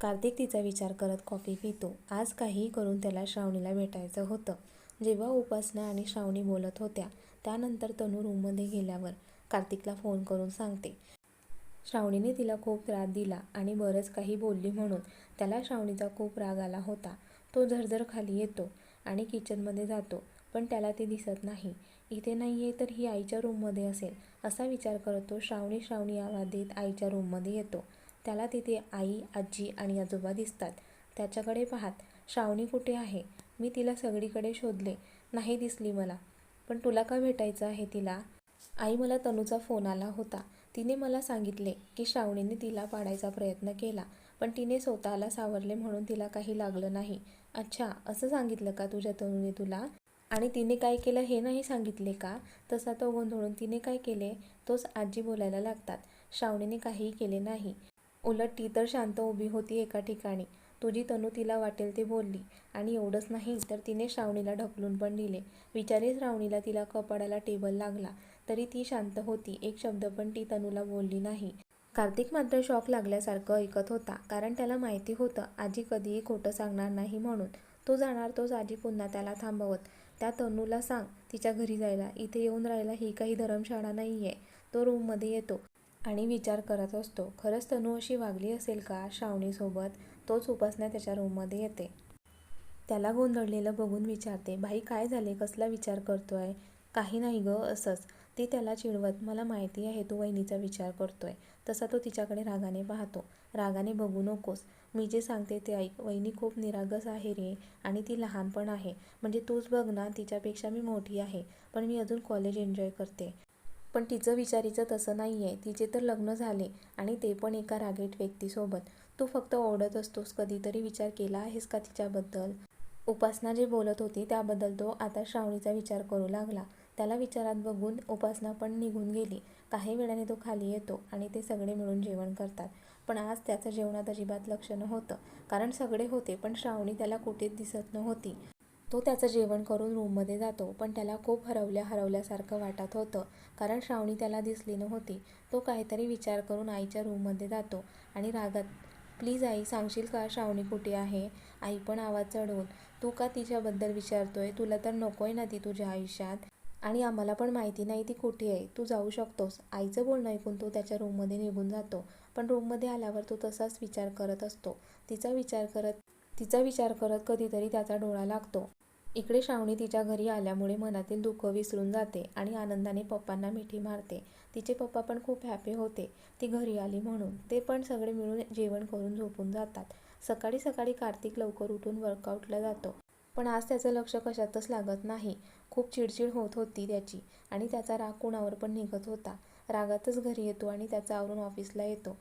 कार्तिक तिचा विचार करत कॉफी पितो. आज काहीही करून त्याला श्रावणीला भेटायचं होतं. जेव्हा उपासना आणि श्रावणी बोलत होत्या त्यानंतर तनू रूममध्ये गेल्यावर कार्तिकला फोन करून सांगते. श्रावणीने तिला खूप त्रास दिला आणि बरंच काही बोलली म्हणून त्याला श्रावणीचा खूप राग आला होता. तो झरझर खाली येतो आणि किचनमध्ये जातो पण त्याला ते दिसत नाही. इथे नाही आहे तर ही आईच्या रूममध्ये असेल असा विचार करत तो श्रावणी श्रावणी आवाज देत आईच्या रूममध्ये येतो. त्याला तिथे आई आजी आणि आजोबा दिसतात. त्याच्याकडे पाहत श्रावणी कुठे आहे? मी तिला सगळीकडे शोधले. नाही दिसली मला. पण तुला का भेटायचं आहे तिला? आई मला तनूचा फोन आला होता. तिने मला सांगितले की श्रावणीने तिला पाडायचा प्रयत्न केला पण तिने स्वतःला सावरले म्हणून तिला काही लागलं नाही. अच्छा असं सांगितलं का तुझ्या तनूने तुला? आणि तिने काय केलं हे नाही सांगितले का? तसा तो गोंधळून तिने काय केले? तोच आजी बोलायला लागतात. श्रावणीने काहीही केले नाही. उलट ती तर शांत उभी होती एका ठिकाणी. तुझी तनू तिला वाटेल ते बोलली. आणि एवढंच नाही तर तिने श्रावणीला ढकलून पण दिले. विचारे श्रावणीला तिला कपाडाला टेबल लागला. तरी ती शांत होती. एक शब्द पण ती तनूला बोलली नाही. कार्तिक मात्र शॉक लागल्यासारखं ऐकत होता कारण त्याला माहिती होतं आजी कधीही खोटं सांगणार नाही म्हणून. तो जाणार तोच आजी पुन्हा त्याला थांबवत. त्या तनूला सांग तिच्या घरी जायला. इथे येऊन राहायला ही काही धर्मशाळा नाही आहे तो रूममध्ये येतो. आणि विचार करत असतो खरंच तनू अशी वागली असेल का? श्रावणीसोबत तोच उपासना त्याच्या रूममध्ये येते. त्याला गोंधळलेलं बघून विचारते भाई काय झाले कसला विचार करतोय? काही नाही ग असंच. ती त्याला चिडवत मला माहिती आहे तू वहिनीचा विचार करतोय. तसा तो तिच्याकडे रागाने पाहतो. रागाने बघू नकोस. मी जे सांगते ते ऐक. वहिनी खूप निरागस आहे रे आणि ती लहान पण आहे. म्हणजे तूच बघ ना तिच्यापेक्षा मी मोठी आहे. पण मी अजून कॉलेज एन्जॉय करते. पण तिचं विचारीचं तसं नाही आहे तिचे तर लग्न झाले आणि ते पण एका रागेट व्यक्तीसोबत. तू फक्त ओढत असतोस कधीतरी विचार केला आहेस का तिच्याबद्दल? उपासना जे बोलत होती त्याबद्दल तो आता श्रावणीचा विचार करू लागला. त्याला विचारात बघून उपासना पण निघून गेली. काही वेळाने तो खाली येतो आणि ते सगळे मिळून जेवण करतात. पण आज त्याचं जेवणात अजिबात लक्ष नव्हतं. कारण सगळे होते पण श्रावणी त्याला कुठेच दिसत नव्हती. तो त्याचं जेवण करून रूममध्ये जातो पण त्याला खूप हरवल्या हरवल्यासारखं वाटत होतं कारण श्रावणी त्याला दिसली नव्हती. तो काहीतरी विचार करून आईच्या रूममध्ये जातो आणि रागात प्लीज आई सांगशील का श्रावणी कुठे आहे? आई पण आवाज चढवून तू का तिच्याबद्दल विचारतोय? तुला तर नकोय ना ती तुझ्या आयुष्यात. आणि आम्हाला पण माहिती नाही ती कुठे आहे. तू जाऊ शकतोस. आईचं बोलणं ऐकून तो त्याच्या रूममध्ये निघून जातो पण रूममध्ये आल्यावर तो तसाच विचार करत असतो. तिचा विचार करत तिचा विचार करत कधीतरी त्याचा डोळा लागतो. इकडे श्रावणी तिच्या घरी आल्यामुळे मनातील दुःख विसरून जाते आणि आनंदाने पप्पांना मिठी मारते. तिचे पप्पा पण खूप हॅपी होते. ती घरी आली म्हणून. ते पण सगळे मिळून जेवण करून झोपून जातात. सकाळी सकाळी कार्तिक लवकर उठून वर्कआउटला जातो. पण आज त्याचं लक्ष कशातच लागत नाही. खूप चिडचिड होत होती त्याची आणि त्याचा राग कुणावर पण निघत होता. रागातच घरी येतो आणि त्याचा आवरून ऑफिसला येतो.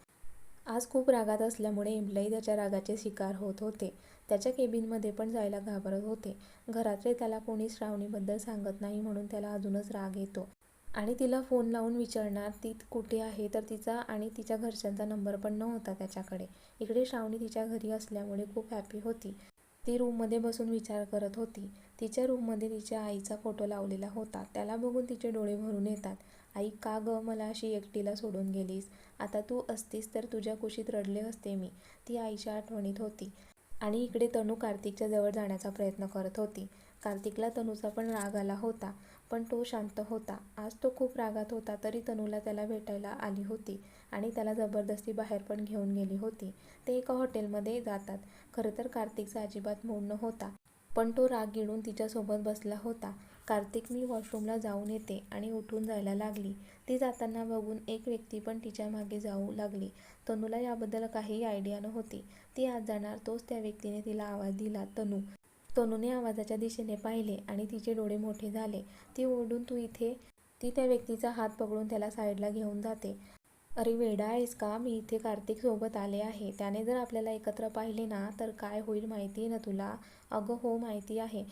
आज खूप रागात असल्यामुळे एम्प्लॉई त्याच्या रागाचे शिकार होत होते. त्याच्या केबिनमध्ये पण जायला घाबरत होते. घरातले त्याला कोणी श्रावणीबद्दल सांगत नाही म्हणून त्याला अजूनच राग येतो. आणि तिला फोन लावून विचारणार ती कुठे आहे? तर तिचा आणि तिच्या घरच्यांचा नंबर पण नव्हता त्याच्याकडे. इकडे श्रावणी तिच्या घरी असल्यामुळे खूप हॅपी होती. ती रूममध्ये बसून विचार करत होती. तिच्या रूममध्ये तिच्या आईचा फोटो लावलेला होता. त्याला बघून तिचे डोळे भरून येतात. आई का ग मला अशी एकटीला सोडून गेलीस? आता तू असतीस तर तुझ्या कुशीत रडले असते मी. ती आईच्या आठवणीत होती. आणि इकडे तनू कार्तिकच्या जवळ जाण्याचा प्रयत्न करत होती. कार्तिकला तनूचा पण राग आला होता. पण तो शांत होता. आज तो खूप रागात होता तरी तनूला त्याला भेटायला आली होती आणि त्याला जबरदस्ती बाहेर पण घेऊन गेली होती. ते एका हॉटेलमध्ये जातात. खरं तर कार्तिकचा अजिबात मूड होता पण तो राग गिळून तिच्यासोबत बसला होता. कार्तिक मी वॉशरूमला जाऊन येते आणि उठून जायला लागली. ती जाताना बघून एक व्यक्ती पण तिच्यामागे जाऊ लागली. तनूला याबद्दल काही आयडिया नव्हती. ती आज जाणार तोच त्या व्यक्तीने तिला आवाज दिला तनू तनूने आवाजाच्या दिशेने पाहिले आणि तिचे डोळे मोठे झाले. ती ओरडून तू इथे? ती त्या व्यक्तीचा हात पकडून त्याला साईडला घेऊन जाते. अरे वेडा आहेस का? मी इथे कार्तिक सोबत आले आहे. त्याने जर आपल्याला एकत्र पाहिले ना तर काय होईल माहिती आहे ना तुला? अगं हो माहिती आहे.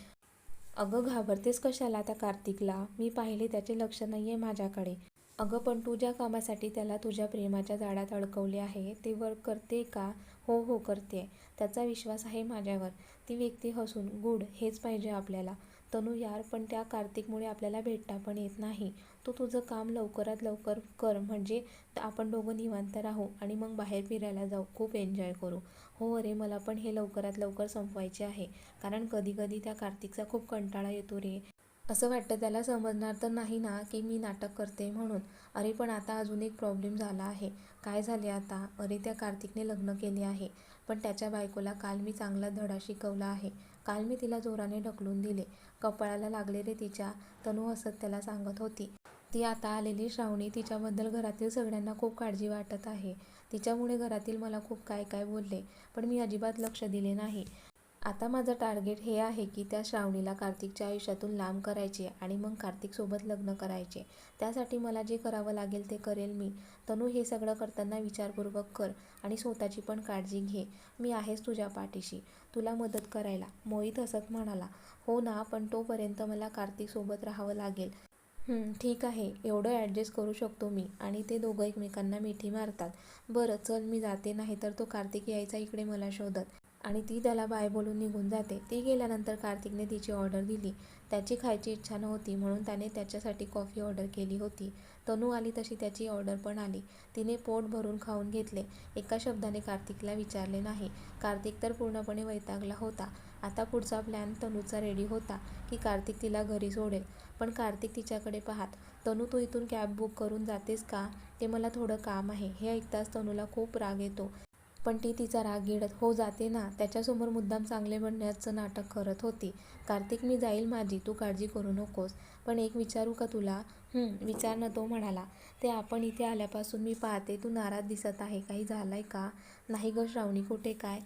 अगं घाबरतेस कशाला त्या कार्तिकला? मी पाहिले त्याचे लक्ष नाही आहे माझ्याकडे. अगं पण तू ज्या कामासाठी त्याला तुझ्या प्रेमाच्या जाळ्यात अडकवले आहे ते वर्क करते का? हो हो करते. त्याचा विश्वास आहे माझ्यावर. ती व्यक्ती हसून गुड हेच पाहिजे आपल्याला. तनू यार पण त्या कार्तिकमुळे आपल्याला भेटता पण येत नाही. तू तुझं काम लवकरात लवकर कर म्हणजे आपण दोघं निवांत राहू आणि मग बाहेर फिरायला जाऊ. खूप एन्जॉय करू. हो अरे मला पण हे लवकरात लवकर संपवायचे आहे. कारण कधी कधी त्या कार्तिकचा खूप कंटाळा येतो रे. असं वाटतं त्याला समजणार तर नाही ना की मी नाटक करते म्हणून. अरे पण आता अजून एक प्रॉब्लेम झाला आहे. काय झाले आता? अरे त्या कार्तिकने लग्न केले आहे. पण त्याच्या बायकोला काल मी चांगला धडा शिकवला आहे. काल मी तिला जोराने ढकलून दिले. कपाळाला लागले रे तिच्या. तनू हसत त्याला सांगत होती. ती आता आलेली श्रावणी तिच्याबद्दल घरातील सगळ्यांना खूप काळजी वाटत आहे. तिच्यामुळे घरातील मला खूप काय काय बोलले. पण मी अजिबात लक्ष दिले नाही. आता माझं टार्गेट हे आहे की त्या श्रावणीला कार्तिकच्या आयुष्यातून लांब करायचे आणि मग कार्तिकसोबत लग्न करायचे. त्यासाठी मला जे करावं लागेल ते करेल मी. तनू हे सगळं करताना विचारपूर्वक कर आणि स्वतःची पण काळजी घे. मी आहेच तुझ्या पाठीशी. तुला मदत करायला. मोहित हसत म्हणाला. हो ना पण तोपर्यंत मला कार्तिकसोबत राहावं लागेल. ठीक आहे. एवढं ॲडजस्ट करू शकतो मी. आणि ते दोघं एकमेकांना मिठी मारतात. बरं चल मी जाते. नाही तर तो कार्तिक यायचा इकडे मला शोधत. आणि ती त्याला बाय बोलून निघून जाते. ती गेल्यानंतर कार्तिकने तिची ऑर्डर दिली. त्याची खायची इच्छा नव्हती म्हणून त्याने त्याच्यासाठी कॉफी ऑर्डर केली होती. तनू आली तशी त्याची ऑर्डर पण आली. तिने पोट भरून खाऊन घेतले. एका शब्दाने कार्तिकला विचारले नाही. कार्तिक तर पूर्णपणे वैतागला होता. आता पुढचा प्लॅन तनूचा रेडी होता की कार्तिक तिला घरी सोडेल. पण कार्तिक तिच्याकडे पाहात तनू तू इथून कॅब बुक करून जातेस का? ते मला थोडं काम आहे. हे ऐकताच तनूला खूप राग येतो. पण ती तिचा राग घेडत हो जाते ना त्याच्यासमोर मुद्दाम चांगले बनण्याचं नाटक करत होती. कार्तिक मी जाईल माझी तू काळजी करू नकोस. पण एक विचारू का तुला? विचार न तो म्हणाला. ते आपण इथे आल्यापासून मी पाहते तू नाराज दिसत आहे. काही झालंय का? नाही ग श्रावणी कुठे काय?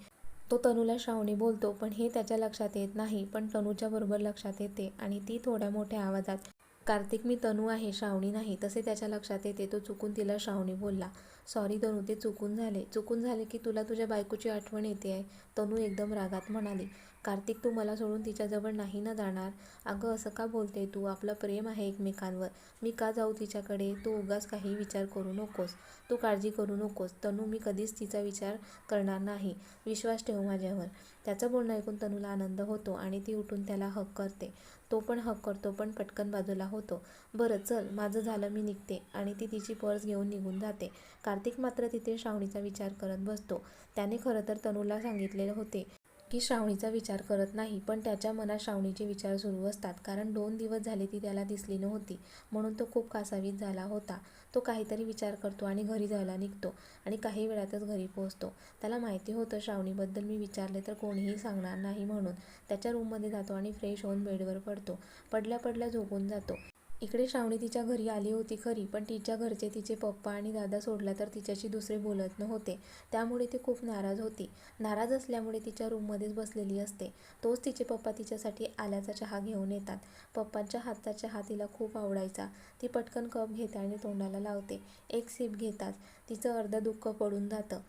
तो तनूला श्रावणी बोलतो पण हे त्याच्या लक्षात येत नाही. पण तनूच्या बरोबर लक्षात येते आणि ती थोड्या मोठ्या आवाजात कार्तिक मी तनू आहे श्रावणी नाही. तसे त्याच्या लक्षात येते तो चुकून तिला श्रावणी बोलला. सॉरी तनू ते चुकून झाले. चुकून झाले की तुला तुझ्या बायकोची आठवण येते आहे. तनू एकदम रागात म्हणाली. कार्तिक तू मला सोडून तिच्याजवळ नाही ना जाणार? अगं असं का बोलते तू? आपलं प्रेम आहे एकमेकांवर. मी का जाऊ तिच्याकडे? तू उगाच काही विचार करू नकोस. तू काळजी करू नकोस. तनू मी कधीच तिचा विचार करणार नाही. विश्वास ठेव माझ्यावर. त्याचं बोलणं ऐकून तनूला आनंद होतो आणि ती उठून त्याला हक करते. तो पण हक करतो पण पटकन बाजूला होतो. बरं चल माझं झालं मी निघते. आणि ती तिची पर्स घेऊन निघून जाते. कार्तिक मात्र तिथे श्रावणीचा विचार करत बसतो. त्याने खरं तर तनूला सांगितलेले होते. की श्रावणीचा विचार करत नाही पण त्याच्या मनात श्रावणीचे विचार सुरू असतात. कारण दोन दिवस झाले ती त्याला दिसली नव्हती म्हणून तो खूप कासावीस झाला होता. तो काहीतरी विचार करतो आणि घरी जायला निघतो आणि काही वेळातच घरी पोहोचतो. त्याला माहिती होतं श्रावणीबद्दल मी विचारले तर कोणीही सांगणार नाही म्हणून. त्याच्या रूममध्ये जातो आणि फ्रेश होऊन बेडवर पडतो. पडल्या पडल्या झोपून जातो. इकडे श्रावणी तिच्या घरी आली होती खरी पण तिच्या घरचे तिचे पप्पा आणि दादा सोडला तर तिच्याशी दुसरे बोलत नव्हते. त्यामुळे ती खूप नाराज होती. नाराज असल्यामुळे तिच्या रूममध्येच बसलेली असते. तोच तिचे पप्पा तिच्यासाठी आल्याचा चहा घेऊन येतात. पप्पांच्या हातचा चहा तिला खूप आवडायचा. ती पटकन कप घेते आणि तोंडाला लावते. एक सिप घेताच तिचं अर्ध दुःख पडून जातं.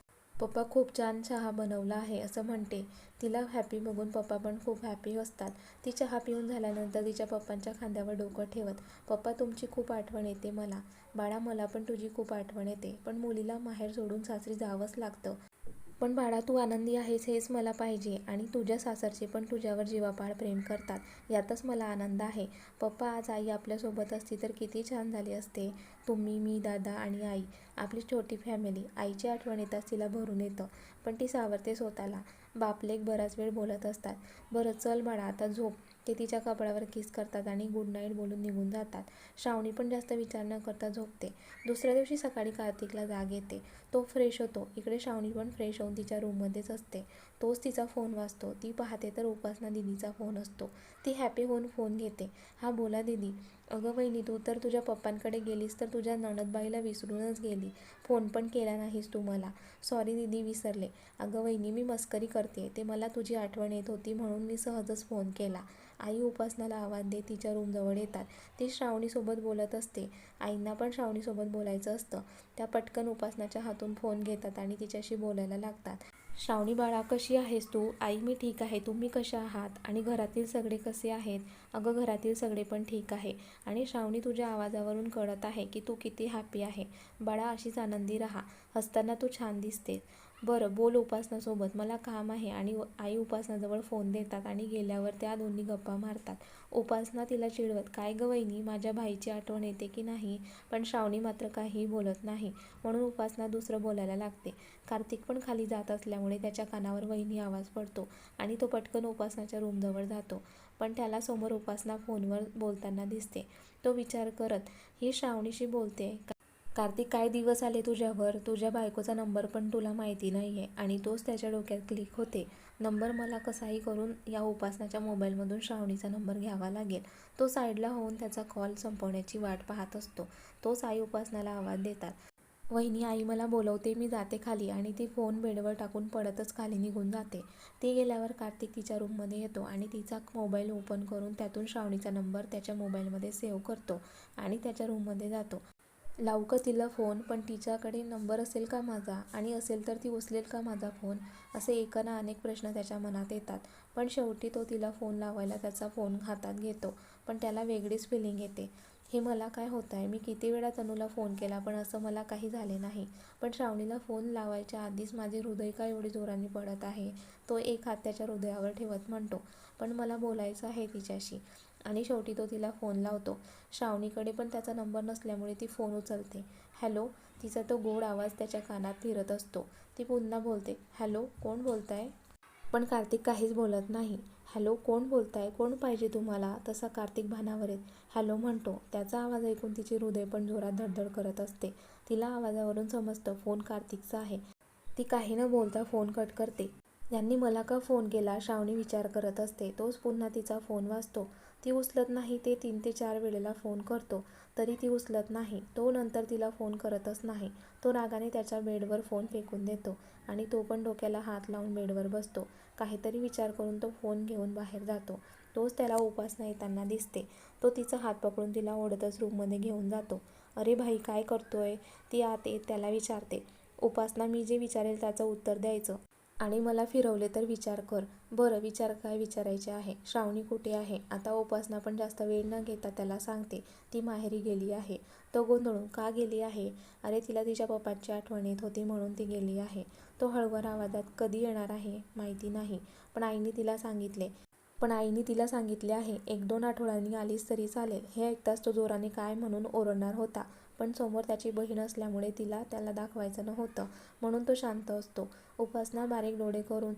पप्पा खूप छान चहा बनवला आहे असं म्हणते. तिला हॅपी बघून पप्पा पण खूप हॅपी असतात. ती चहा पिऊन झाल्यानंतर तिच्या पप्पांच्या खांद्यावर डोकं ठेवत पप्पा तुमची खूप आठवण येते मला. बाळा मला पण तुझी खूप आठवण येते. पण मुलीला माहेर सोडून सासरी जावंच लागतं. पण बाळा तू आनंदी आहेस हेच मला पाहिजे आणि तुझ्या सासरचे पण तुझ्यावर जीवापाड प्रेम करतात. यातच मला आनंद आहे. पप्पा आज आई आपल्यासोबत असती तर किती छान झाले असते. तुम्ही मी दादा आणि आई आपली छोटी फॅमिली. आईची आठवण येताच तिला भरून येतं पण ती सावरते स्वतःला. बापलेक बराच वेळ बोलत असतात. बरं चल बाळा आता झोप. ते तिच्या कपड्यावर किस करतात आणि गुड नाईट बोलून निघून जातात. श्रावणी पण जास्त विचार न करता झोपते. दुसऱ्या दिवशी सकाळी कार्तिकला जाग येते. तो फ्रेश होतो. इकडे श्रावणी पण फ्रेश होऊन तिच्या रूममध्येच असते. तोच तिचा फोन वाचतो. ती पाहते तर उपासना दिदीचा फोन असतो. ती हॅपी होऊन फोन घेते. हा बोला दिदी. अगं वहिनी तू तर तुझ्या पप्पांकडे गेलीस तर तुझ्या नणदबाईला विसरूनच गेली. फोन पण केला नाहीस तू मला. सॉरी दिदी विसरले. अगं वहिनी मी मस्करी करते. ते मला तुझी आठवण येत होती म्हणून मी सहजच फोन केला. आई उपासनाला आवाज देत तिच्या रूमजवळ येतात. ती श्रावणीसोबत बोलत असते. आईंना पण श्रावणीसोबत बोलायचं असतं. त्या पटकन उपासनाच्या हातून फोन घेतात आणि तिच्याशी बोलायला लागतात. श्रावणी बाळा कशी आहेस तू? आई मी ठीक आहे. तुम्ही कशा आहात? आणि घरातील सगळे कसे आहेत? अगं घरातील सगळे पण ठीक आहे. आणि श्रावणी तुझ्या आवाजावरून कळत आहे की तू किती हॅपी आहे. बाळा अशीच आनंदी राहा. हसताना तू छान दिसते बरं बोल उपासनासोबत. मला काम आहे आणि व- आई उपासनाजवळ फोन देतात आणि गेल्यावर त्या दोन्ही गप्पा मारतात. उपासना तिला चिडवत काय गं वहिनी माझ्या भाईची आठवण येते की नाही? पण श्रावणी मात्र काहीही बोलत नाही म्हणून उपासना दुसरं बोलायला लागते. कार्तिक पण खाली जात असल्यामुळे त्याच्या कानावर वहिनी आवाज पडतो आणि तो पटकन उपासनाच्या रूमजवळ जातो. पण त्याला समोर उपासना फोनवर बोलताना दिसते. तो विचार करत ही श्रावणीशी बोलते? कार्तिक काय दिवस आले तुझ्यावर? तुझ्या बायकोचा नंबर पण तुला माहिती नाही आहे आणि तोच त्याच्या डोक्यात क्लिक होते. नंबर मला कसाही करून या उपासनाच्या मोबाईलमधून श्रावणीचा नंबर घ्यावा लागेल. तो साईडला होऊन त्याचा कॉल संपवण्याची वाट पाहत असतो. तोच आई उपासनाला आवाज देतात. वहिनी आई मला बोलवते मी जाते खाली आणि ती फोन बेडवर टाकून पडतच खाली निघून जाते. ती गेल्यावर कार्तिक तिच्या रूममध्ये येतो आणि तिचा मोबाईल ओपन करून त्यातून श्रावणीचा नंबर त्याच्या मोबाईलमध्ये सेव्ह करतो आणि त्याच्या रूममध्ये जातो. लावू का तिला फोन पण तिच्याकडे नंबर असेल का माझा? आणि असेल तर ती उचलेल का माझा फोन? असे एकाना अनेक प्रश्न त्याच्या मनात येतात. पण शेवटी तो तिला फोन लावायला त्याचा फोन हातात घेतो पण त्याला वेगळीच फिलिंग येते. हे मला काय होत आहे मी किती वेळा तनूला फोन केला पण असं मला काही झाले नाही. पण श्रावणीला फोन लावायच्या आधीच माझे हृदय का एवढे जोराने पडत आहे? तो एक हात त्याच्या हृदयावर ठेवत म्हणतो पण मला बोलायचं आहे तिच्याशी. आणि शेवटी तो तिला फोन लावतो. श्रावणीकडे पण त्याचा नंबर नसल्यामुळे ती फोन उचलते. हॅलो तिचा तो गोड आवाज त्याच्या कानात फिरत असतो. ती पुन्हा बोलते हॅलो कोण बोलताय? पण कार्तिक काहीच बोलत नाही. हॅलो कोण बोलताय? कोण पाहिजे तुम्हाला? तसा कार्तिक भानावर येत. हॅलो म्हणतो. त्याचा आवाज ऐकून तिचे हृदय पण जोरात धडधड करत असते. तिला आवाजावरून समजतं फोन कार्तिकचा आहे. ती काही न बोलता फोन कट करते. यांनी मला का फोन केला? श्रावणी विचार करत असते. तोच पुन्हा तिचा फोन वाचतो ती उचलत नाही ते तीन ते चार वेळेला फोन करतो. तरी ती उचलत नाही. तो नंतर तिला फोन करतच नाही. तो रागाने त्याच्या बेडवर फोन फेकून देतो आणि तो पण डोक्याला हात लावून बेडवर बसतो. काहीतरी विचार करून तो फोन घेऊन बाहेर जातो. तोच त्याला उपासना येताना दिसते. तो तिचा हात पकडून तिला ओढतच रूममध्ये घेऊन जातो. अरे भाई काय करतोय? ती आत येत त्याला विचारते. उपासना मी जे विचारेल त्याचं उत्तर द्यायचं. आणि मला फिरवले तर विचार कर. बरं विचार काय विचारायचे आहे? श्रावणी कुठे आहे? आता उपासना पण जास्त वेळ न घेता त्याला सांगते. ती माहेरी गेली आहे. तो गोंधळून का गेली आहे? अरे तिला तिच्या पप्पांची आठवण येत होती म्हणून ती गेली आहे. तो हळवर आवाजात कधी येणार आहे? माहिती नाही. पण आईने तिला सांगितले. पण आईने तिला सांगितले आहे. एक दोन आठवड्यांनी आलीस तरी चालेल. हे ऐकताच तो जोराने काय म्हणून ओरडणार होता? पण समोर त्याची बहीण असल्यामुळे तिला त्याला दाखवायचं नव्हतं म्हणून तो शांत असतो. उपासना बारीक डोळे करून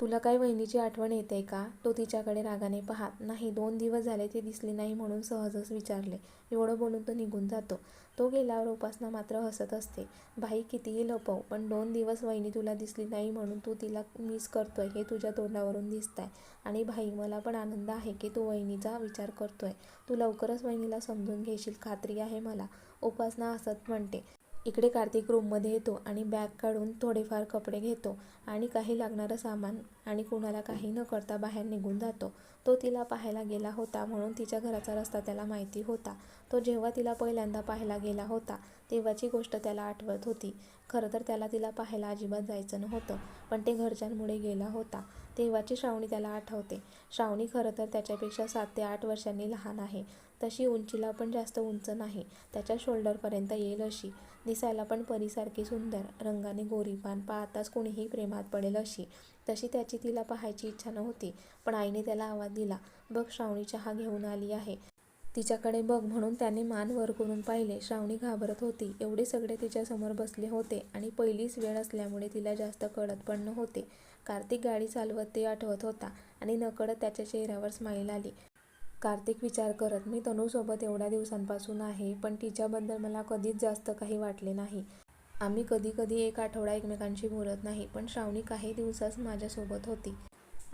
तुला काय वहिनीची आठवण येते का तो तिच्याकडे रागाने पाहात नाही दोन दिवस झाले ती दिसली नाही म्हणून सहजच विचारले. एवढं बोलून तो निघून जातो. तो गेल्यावर उपासना मात्र हसत असते. भाई कितीही लपव पण दोन दिवस वहिनी तुला दिसली नाही म्हणून तू तिला मिस करतोय हे तुझ्या तोंडावरून दिसतंय. आणि भाई मला पण आनंद आहे की तू वहिनीचा विचार करतोय. तू लवकरच वहिनीला समजून घेशील खात्री आहे मला. उपासना हसत म्हणते. इकडे कार्तिक रूममध्ये येतो आणि बॅग काढून थोडेफार कपडे घेतो आणि काही लागणारं सामान आणि कुणाला काही न करता बाहेर निघून जातो. तो तिला पाहायला गेला होता म्हणून तिच्या घराचा रस्ता त्याला माहिती होता. तो जेव्हा तिला पहिल्यांदा पाहायला गेला होता तेव्हाची गोष्ट त्याला आठवत होती. खरं तर त्याला तिला पाहायला अजिबात जायचं नव्हतं पण ते घरच्यांमुळे गेला होता. तेव्हाची श्रावणी त्याला आठवते. श्रावणी खरं तर त्याच्यापेक्षा सात ते आठ वर्षांनी लहान आहे. तशी उंचीला पण जास्त उंच नाही. त्याच्या शोल्डरपर्यंत येईल अशी. दिसायला पण परीसारखी सुंदर. रंगाने गोरीपान. पाहताच कोणीही प्रेमात पडेल अशी. तशी त्याची तिला पाहायची इच्छा नव्हती पण आईने त्याला आवाज दिला. बघ श्रावणी चहा घेऊन आली आहे. तिच्याकडे बघ म्हणून त्याने मान वर करून पाहिले. श्रावणी घाबरत होती. एवढे सगळे तिच्यासमोर बसले होते आणि पहिलीच वेळ असल्यामुळे तिला जास्त कळत पण नव्हते. कार्तिक गाडी चालवत ते आठवत होता आणि नकळत त्याच्या चेहऱ्यावर स्माईल आली. कार्तिक विचार करत मी तनूसोबत एवढ्या दिवसांपासून आहे पण तिच्याबद्दल मला कधीच जास्त काही वाटले नाही. आम्ही कधी कधी एक आठवडा एकमेकांशी बोलत नाही पण श्रावणी काही दिवसाच माझ्यासोबत होती.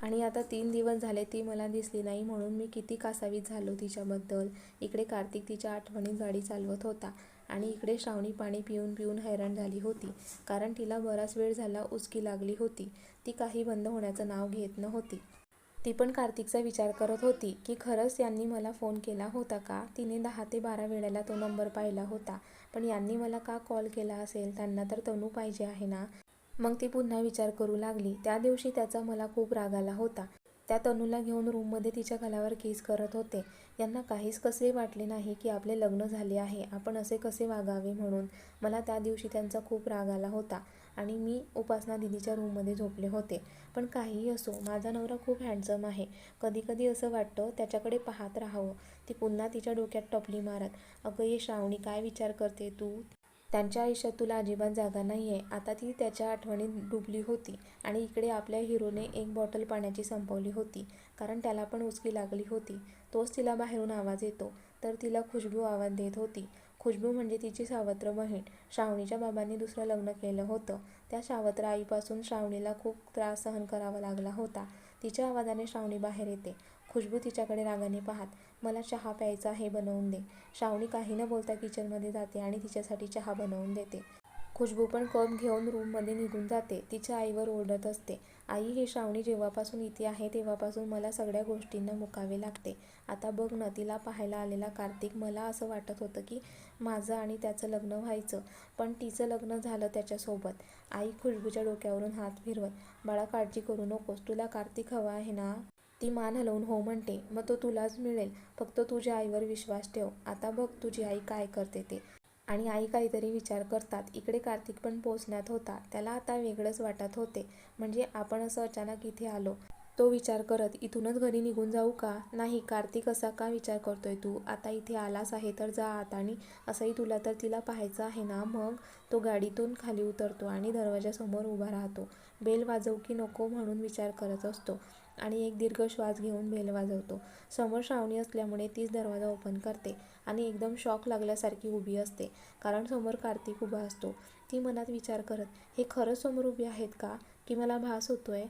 आणि आता तीन दिवस झाले ती मला दिसली नाही म्हणून मी किती कासावीत झालो तिच्याबद्दल. इकडे कार्तिक तिच्या आठवणीत गाडी चालवत होता आणि इकडे श्रावणी पाणी पिऊन पिऊन हैराण झाली होती कारण तिला बराच वेळ झाला उचकी लागली होती. ती काही बंद होण्याचं नाव घेत नव्हती. ती पण कार्तिकचा विचार करत होती की खरंच यांनी मला फोन केला होता का? तिने दहा ते बारा वेळेला तो नंबर पाहिला होता. पण यांनी मला का कॉल केला असेल? त्यांना तर तनू पाहिजे आहे ना? मग ती पुन्हा विचार करू लागली. त्या दिवशी त्याचा मला खूप राग आला होता. त्या तनूला घेऊन रूममध्ये तिच्या गलावर केस करत होते. यांना काहीच कसे वाटले नाही की आपले लग्न झाले आहे. आपण असे कसे वागावे म्हणून? मला त्या दिवशी त्यांचा खूप राग आला होता. आणि मी उपासना दिदीच्या रूममध्ये झोपले होते. पण काहीही असो माझा नवरा खूप हँडसम आहे. कधीकधी असं वाटतं त्याच्याकडे पाहत राहावं. ती पुन्हा तिच्या डोक्यात टपली मारत अगं ये श्रावणी काय विचार करते तू? त्यांच्या आयुष्यात तुला अजिबात जागा नाही आहे आता ती त्याच्या आठवणीत डुबली होती आणि इकडे आपल्या हिरोने एक बॉटल पाण्याची संपवली होती कारण त्याला पण उचकी लागली होती. तोच तिला बाहेरून आवाज येतो. तर तिला खुशबू आवाज देत होती. खुशबू म्हणजे तिची सावत्र बहीण. श्रावणीच्या बाबांनी दुसरं लग्न केलं होतं. त्या सावत्र आईपासून श्रावणीला खूप त्रास सहन करावा लागला होता. तिच्या आवाजाने श्रावणी बाहेर येते. खुशबू तिच्याकडे रागाने पाहत मला चहा प्यायचा हे बनवून दे. श्रावणी काही न बोलता किचनमध्ये जाते आणि तिच्यासाठी चहा बनवून देते. खुशबू पण कप घेऊन रूममध्ये निघून जाते. तिच्या आईवर ओरडत असते. आई ही श्रावणी जेव्हापासून इथे आहे तेव्हापासून मला सगळ्या गोष्टींना मुकावे लागते. आता बघ ना तिला पाहायला आलेला कार्तिक मला असं वाटत होतं की माझं आणि त्याचं लग्न व्हायचं. पण तिचं लग्न झालं त्याच्यासोबत. आई खुशबूच्या डोक्यावरून हात फिरवत बाळा काळजी करू नकोस. तुला कार्तिक हवा आहे ना ती मान हलवून हो म्हणते मग तो तुलाच मिळेल. फक्त तुझ्या आईवर विश्वास ठेव. आता बघ तुझी आई काय करते ते आणि आई काहीतरी विचार करतात. इकडे कार्तिक पण पोचण्यात होता. त्याला आता वेगळंच वाटत होते. म्हणजे आपण असं अचानक इथे आलो. तो विचार करत इथूनच घरी निघून जाऊ का? नाही कार्तिक असा का विचार करतोय तू? आता इथे आलास आहे तर जा आत आणि असंही तुला तर तिला पाहायचं आहे ना मग? तो गाडीतून खाली उतरतो आणि दरवाजासमोर उभा राहतो. बेल वाजवू की नको? म्हणून विचार करत असतो आणि एक दीर्घ श्वास घेऊन बेल वाजवतो. समोर श्रावणी असल्यामुळे तीच दरवाजा ओपन करते आणि एकदम शॉक लागल्यासारखी उभी असते कारण समोर कार्तिक उभा असतो. ती मनात विचार करत हे खरंच समोर उभी आहेत का? की मला भास होतोय?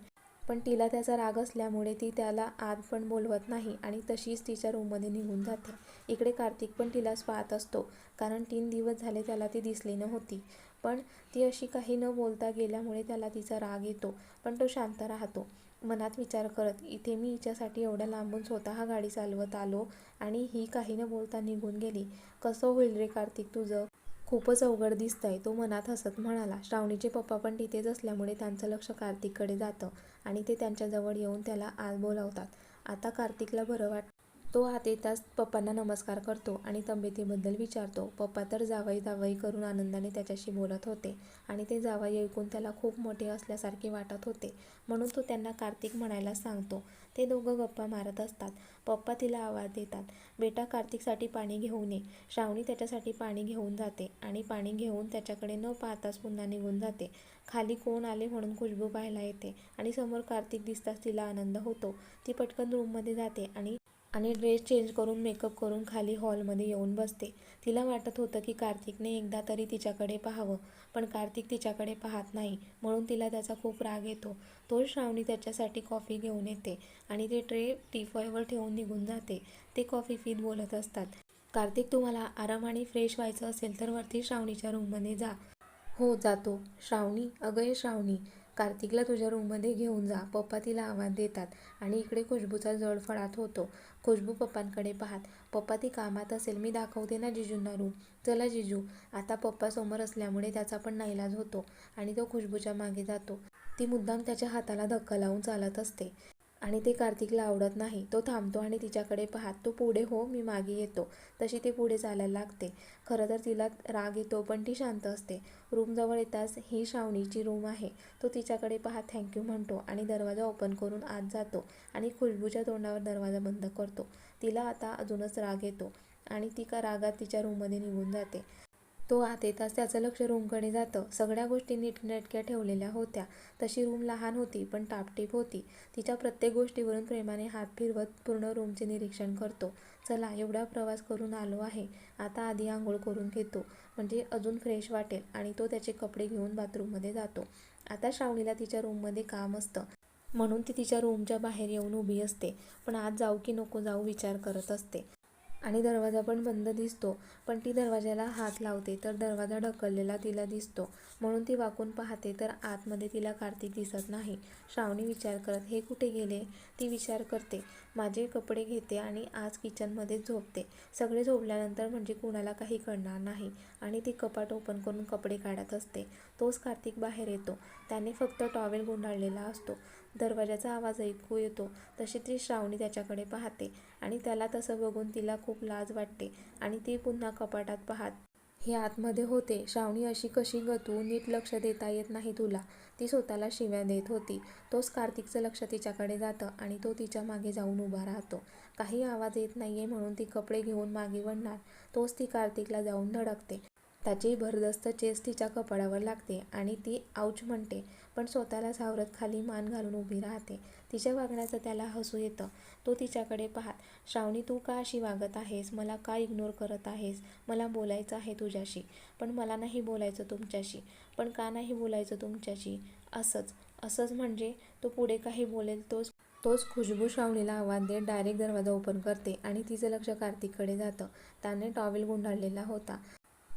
पण तिला त्याचा राग असल्यामुळे ती त्याला आत पण बोलवत नाही आणि तशीच तिच्या रूममध्ये निघून जाते. इकडे कार्तिक पण तिलाच पाहत असतो कारण तीन दिवस झाले त्याला ती दिसली नव्हती. पण ती अशी काही न बोलता गेल्यामुळे त्याला तिचा राग येतो पण तो शांत राहतो. मनात विचार करत इथे मी हिच्यासाठी एवढ्या लांबून स्वतः गाडी चालवत आलो आणि ही काही न बोलता निघून गेली. कसं होईल रे कार्तिक तुझं? खूपच अवघड दिसतंय तो मनात हसत म्हणाला. श्रावणीचे पप्पा पण तिथेच असल्यामुळे त्यांचं लक्ष कार्तिककडे जातं आणि ते त्यांच्याजवळ येऊन त्याला आत बोलावतात. आता कार्तिकला बरं वाट तो हात येताच पप्पांना नमस्कार करतो आणि तब्येतीबद्दल विचारतो. पप्पा तर जावई जावई करून आनंदाने त्याच्याशी बोलत होते आणि ते जावई ऐकून त्याला खूप मोठे असल्यासारखे वाटत होते. म्हणून तो त्यांना कार्तिक म्हणायला सांगतो. ते दोघं गप्पा मारत असतात. पप्पा तिला आवाज देतात. बेटा कार्तिकसाठी पाणी घेऊन ये श्रावणी त्याच्यासाठी पाणी घेऊन जाते आणि पाणी घेऊन त्याच्याकडे न पाहताच पुन्हा निघून जाते. खाली कोण आले म्हणून खुशबू पाहायला येते आणि समोर कार्तिक दिसताच तिला आनंद होतो. ती पटकन रूममध्ये जाते आणि आणि ड्रेस चेंज करून मेकअप करून खाली हॉलमध्ये येऊन बसते. तिला वाटत होतं की कार्तिकने एकदा तरी तिच्याकडे पाहावं पण कार्तिक तिच्याकडे पाहत नाही. म्हणून तिला त्याचा खूप राग येतो. तो श्रावणी त्याच्यासाठी कॉफी घेऊन येते आणि ते ट्रे टीफॉयवर ठेवून निघून जाते. ते कॉफी फीत बोलत असतात. कार्तिक तुम्हाला आराम आणि फ्रेश व्हायचं असेल तर वरती श्रावणीच्या रूममध्ये जा. हो जातो. श्रावणी? अगं श्रावणी. कार्तिकला तुझ्या रूममध्ये घेऊन जा. पप्पा तिला आवाज देतात आणि इकडे खुशबूचा जड फळात होतो. खुशबू पप्पांकडे पाहत पप्पा ती कामात असेल मी दाखवते ना जिजूंना रूम चला जिजू आता पप्पा समोर असल्यामुळे त्याचा पण नाईलाज होतो आणि तो खुशबूच्या मागे जातो. ती मुद्दाम त्याच्या हाताला धक्का लावून चालत असते. आणि ते कार्तिकला आवडत नाही. तो थांबतो आणि तिच्याकडे पाहत तो पुढे हो मी मागे येतो. तशी ती पुढे चालायला लागते. खरं तर तिला राग येतो पण ती शांत असते. रूमजवळ येताच ही श्रावणीची रूम आहे. तो तिच्याकडे पाहत थँक्यू म्हणतो आणि दरवाजा ओपन करून आत जातो आणि खुशबूच्या तोंडावर दरवाजा बंद करतो. तिला आता अजूनच राग येतो आणि ती का रागात तिच्या रूममध्ये निघून जाते. तो आत येताच त्याचं लक्ष रूमकडे जातं. सगळ्या गोष्टी नीटनेटक्या ठेवलेल्या होत्या. तशी रूम लहान होती पण टापटीप होती. तिच्या प्रत्येक गोष्टीवरून प्रेमाने हात फिरवत पूर्ण रूमचे निरीक्षण करतो. चला एवढा प्रवास करून आलो आहे. आता आधी आंघोळ करून घेतो. म्हणजे अजून फ्रेश वाटेल. आणि तो त्याचे कपडे घेऊन बाथरूममध्ये जातो. आता श्रावणीला तिच्या रूममध्ये काम असतं. म्हणून ती तिच्या रूमच्या बाहेर येऊन उभी असते. पण आज जाऊ की नको जाऊ विचार करत असते. आणि दरवाजा पण बंद दिसतो. पण ती दरवाजाला हात लावते तर दरवाजा ढकललेला तिला दिसतो. म्हणून ती वाकून पाहते तर आतमध्ये तिला कार्तिक दिसत नाही. श्रावणी विचार करत हे कुठे गेले? ती विचार करते. माझे कपडे घेते आणि आज किचनमध्येच झोपते. सगळे झोपल्यानंतर म्हणजे कुणाला काही कळणार नाही आणि ती कपाट ओपन करून कपडे काढत असते. तोच कार्तिक बाहेर येतो. त्याने फक्त टॉवेल गुंडाळलेला असतो. दरवाजाचा आवाज ऐकू येतो. तशी ती श्रावणी त्याच्याकडे पाहते आणि त्याला तसं बघून तिला खूप लाज वाटते आणि ती पुन्हा कपाटात पाहत हे आतमध्ये होते. श्रावणी अशी कशी गतू तू नीट लक्ष देता येत नाही तुला. ती स्वतःला शिव्या देत होती. तोच कार्तिकचं लक्ष तिच्याकडे जातं आणि तो तिच्यामागे जाऊन उभा राहतो. काही आवाज येत नाहीये म्हणून ती कपडे घेऊन मागे वळणार. तोच ती कार्तिकला जाऊन धडकते. त्याची भरदस्त चेस तिच्या कपाळावर लागते आणि ती आऊच म्हणते. पण स्वतःला सावरत खाली मान घालून उभी राहते. तिच्या वागण्याचं त्याला हसू येतं. तो तिच्याकडे पाहत श्रावणी तू का अशी वागत आहेस? मला का इग्नोर करत आहेस? मला बोलायचं आहे तुझ्याशी. पण मला नाही बोलायचं तुमच्याशी. पण का नाही बोलायचं तुमच्याशी? असंच. असंच म्हणजे तो पुढे काही बोलेल तोच तोच खुशबू श्रावणीला आवाज देत डायरेक्ट दरवाजा ओपन करते आणि तिचं लक्ष कार्तिककडे जातं. त्याने टॉवेल गुंडाळलेला होता.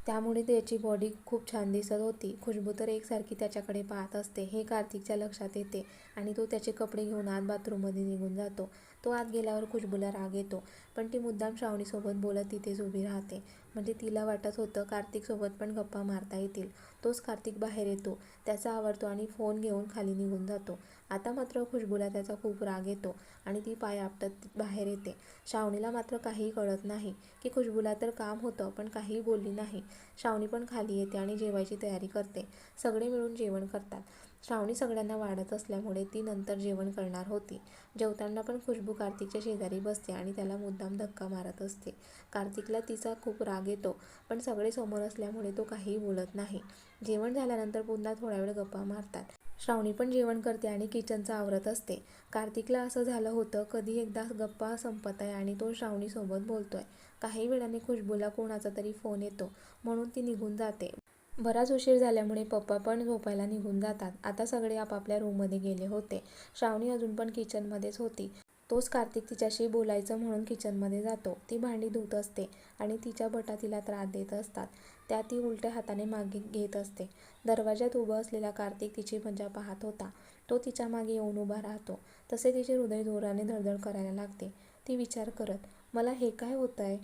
त्यामुळे त्याची बॉडी खूप छान दिसत होती. खुशबू तर एकसारखी त्याच्याकडे पाहत असते. हे कार्तिकच्या लक्षात येते आणि तो त्याचे कपडे घेऊन आत बाथरूममध्ये निघून जातो. तो आत गेल्यावर खुशबूला राग येतो. पण ती मुद्दाम श्रावणीसोबत बोलत तिथेच उभी राहते. म्हणजे तिला वाटत होतं कार्तिकसोबत पण गप्पा मारता येतील. तोच कार्तिक बाहेर येतो. त्याचा आवडतो आणि फोन घेऊन खाली निघून जातो. आता मात्र खुशबूला त्याचा खूप राग येतो आणि ती पाय आपटत बाहेर येते. श्रावणीला मात्र काहीही कळत नाही की खुशबूला तर काम होतं पण काहीही बोलली नाही. श्रावणी पण खाली येते आणि जेवायची तयारी करते. सगळे मिळून जेवण करतात. श्रावणी सगळ्यांना वाढत असल्यामुळे ती नंतर जेवण करणार होती. जेवताना पण खुशबू कार्तिकच्या शेजारी बसते आणि त्याला मुद्दाम धक्का मारत असते. कार्तिकला तिचा खूप राग येतो पण सगळे समोर असल्यामुळे तो काहीही बोलत नाही. जेवण झाल्यानंतर पुन्हा थोडा वेळ गप्पा मारतात. श्रावणी पण जेवण करते आणि किचनचं आवरत असते. कार्तिकला असं झालं होतं कधी एकदा गप्पा संपत आहे आणि तो श्रावणीसोबत बोलतोय. काही वेळाने खुशबूला कोणाचा तरी फोन येतो म्हणून ती निघून जाते. बराच उशीर झाल्यामुळे पप्पा पण झोपायला निघून जातात. आता सगळे आपापल्या रूममध्ये गेले होते. श्रावणी अजून पण किचनमध्येच होती. तोच कार्तिक तिच्याशी बोलायचं म्हणून किचनमध्ये जातो. ती भांडी धुत असते आणि तिच्या बटा तिला त्रास देत असतात. त्या ती उलट्या हाताने मागे घेत असते. दरवाज्यात उभं असलेला कार्तिक तिची मजा पाहत होता. तो तिच्यामागे येऊन उभा राहतो. तसे तिचे हृदय जोराने धडधड करायला लागते. ती विचार करत मला हे काय होत आहे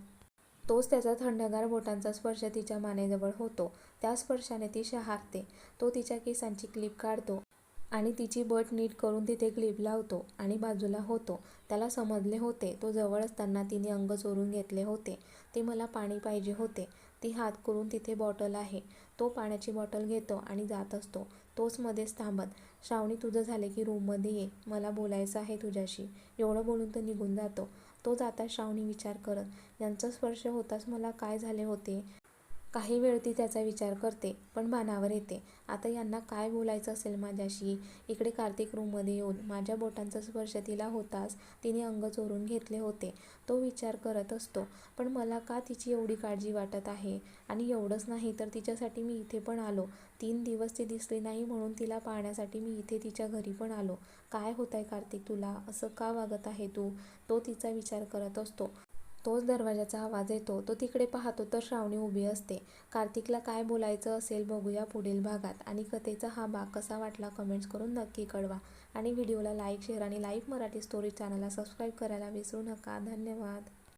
तोच त्याचा थंडगार बोटांचा स्पर्श तिच्या मानेजवळ होतो. त्या स्पर्शाने ती शहारते तो तिच्या केसांची क्लिप काढतो आणि तिची बट नीट करून तिथे क्लिप लावतो आणि बाजूला होतो. त्याला समजले होते. तो जवळ असताना तिने अंग चोरून घेतले होते. ते मला पाणी पाहिजे होते. ती हात करून तिथे बॉटल आहे. तो पाण्याची बॉटल घेतो आणि जात असतो. तोच मध्येच थांबत. श्रावणी तुझं झाले की रूममध्ये ये. मला बोलायचं आहे तुझ्याशी. एवढं बोलून तो निघून जातो. तो जाता श्रावणी विचार करत. यांचा स्पर्श होताच मला काय झाले होते? काही वेळ ती त्याचा विचार करते पण भानावर येते. आता यांना काय बोलायचं असेल माझ्याशी? इकडे कार्तिक रूममध्ये येऊन माझ्या बोटांचा स्पर्श तिला होताच तिने अंग चोरून घेतले होते. तो विचार करत असतो पण मला का तिची एवढी काळजी वाटत आहे? आणि एवढंच नाही तर तिच्यासाठी मी इथे पण आलो. तीन दिवस ती दिसली नाही म्हणून तिला पाहण्यासाठी मी इथे तिच्या घरी पण आलो. काय होत आहे कार्तिक तुला? असं का वागत आहे तू? तो तिचा विचार करत असतो. तोच दरवाजाचा आवाज येतो. तो तिकडे पाहतो तर श्रावणी उभी असते. कार्तिकला काय बोलायचं असेल बघूया पुढील भागात. आणि कथेचा हा भाग कसा वाटला कमेंट्स करून नक्की कळवा. आणि व्हिडिओला लाईक शेअर आणि लाईव्ह मराठी स्टोरी चॅनलला सबस्क्राईब करायला विसरू नका. धन्यवाद.